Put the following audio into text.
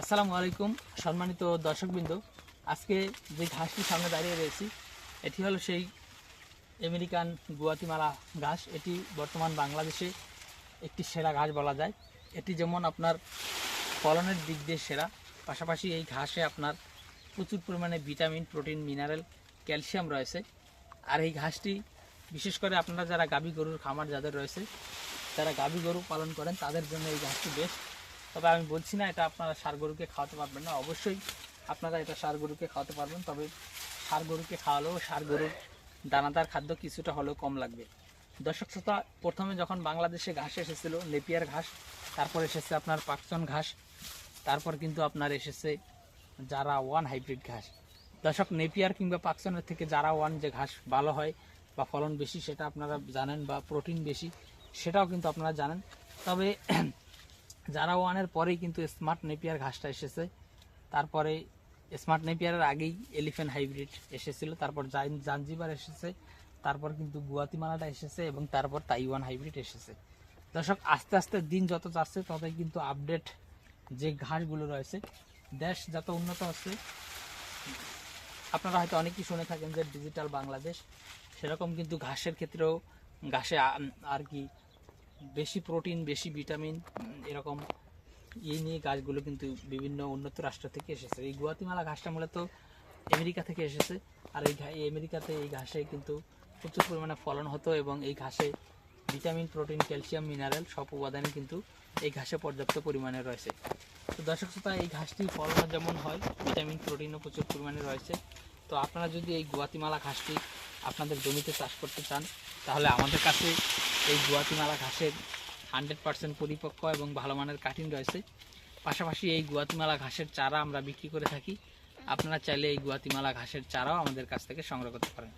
আসসালামু আলাইকুম, সম্মানিত দর্শকবৃন্দ। আজকে যে ঘাসটি সামনে দাঁড়িয়ে রয়েছি, এটি হলো সেই আমেরিকান গুয়াতিমালা ঘাস। এটি বর্তমান বাংলাদেশে একটি সেরা ঘাস বলা যায়। এটি যেমন আপনার ফলনের দিক দিয়ে সেরা, পাশাপাশি এই ঘাসে আপনার প্রচুর পরিমাণে ভিটামিন, প্রোটিন, মিনারেল, ক্যালসিয়াম রয়েছে। আর এই ঘাসটি বিশেষ করে আপনারা যারা গাভী গরুর খামার যাদের রয়েছে, যারা গাভী গরু পালন করেন, তাদের জন্য এই ঘাসটি বেস্ট তবে আমি বলছি না এটা আপনারা সার গরুকে খাওয়াতে পারবেন না। অবশ্যই আপনারা এটা সার গরুকে খাওয়াতে পারবেন, তবে সার গরুকে খাওয়ালেও সার গরুর দানাদার খাদ্য কিছুটা হলেও কম লাগবে। দর্শক শ্রোতা, প্রথমে যখন বাংলাদেশে ঘাস এসেছিল, নেপিয়ার ঘাস, তারপর এসেছে আপনার পাকচন ঘাস, তারপর কিন্তু আপনার এসেছে যারা ওয়ান হাইব্রিড ঘাস। দর্শক, নেপিয়ার কিংবা পাকচনের থেকে যারা ওয়ান যে ঘাস ভালো হয় বা ফলন বেশি, সেটা আপনারা জানেন বা প্রোটিন বেশি, সেটাও কিন্তু আপনারা জানেন। তবে যারা ওয়ানের পরেই কিন্তু স্মার্ট নেপিয়ার ঘাসটা এসেছে, তারপরে স্মার্ট নেপিয়ারের আগেই এলিফেন্ট হাইব্রিড এসেছিল, তারপর জাঞ্জিবার এসেছে, তারপর কিন্তু গুয়াতিমালাটা এসেছে এবং তারপর তাইওয়ান হাইব্রিড এসেছে। দর্শক, আস্তে আস্তে দিন যত যাচ্ছে, ততই কিন্তু আপডেট যে ঘাসগুলো রয়েছে, দেশ যত উন্নত হচ্ছে, আপনারা হয়তো অনেকেই শুনে থাকেন যে ডিজিটাল বাংলাদেশ, সেরকম কিন্তু ঘাসের ক্ষেত্রেও, ঘাসে আর কি বেশি প্রোটিন, বেশি ভিটামিন এরকম এই নিয়ে গাছগুলো কিন্তু বিভিন্ন উন্নত রাষ্ট্র থেকে এসেছে। এই গুয়াতিমালা ঘাসটা মূলত আমেরিকা থেকে এসেছে। আর এই আমেরিকাতে এই ঘাসে কিন্তু প্রচুর পরিমাণে ফলন হতো এবং এই ঘাসে ভিটামিন, প্রোটিন, ক্যালসিয়াম, মিনারেল সব উপাদানই কিন্তু এই ঘাসে পর্যাপ্ত পরিমাণে রয়েছে। তো দর্শক শ্রোতা, এই ঘাসটি ফলন যেমন হয়, ভিটামিন, প্রোটিনও প্রচুর পরিমাণে রয়েছে। তো আপনারা যদি এই গুয়াতিমালা ঘাসটি আপনাদের জমিতে চাষ করতে চান, তাহলে আমাদের কাছে এই গুয়াতিমালা ঘাসের হান্ড্রেড পার্সেন্ট পরিপক্ক এবং ভালো মানের কাটিং রয়েছে। পাশাপাশি এই গুয়াতিমালা ঘাসের চারা আমরা বিক্রি করে থাকি। আপনারা চাইলে এই গুয়াতিমালা ঘাসের চারাও আমাদের কাছ থেকে সংগ্রহ করতে পারেন।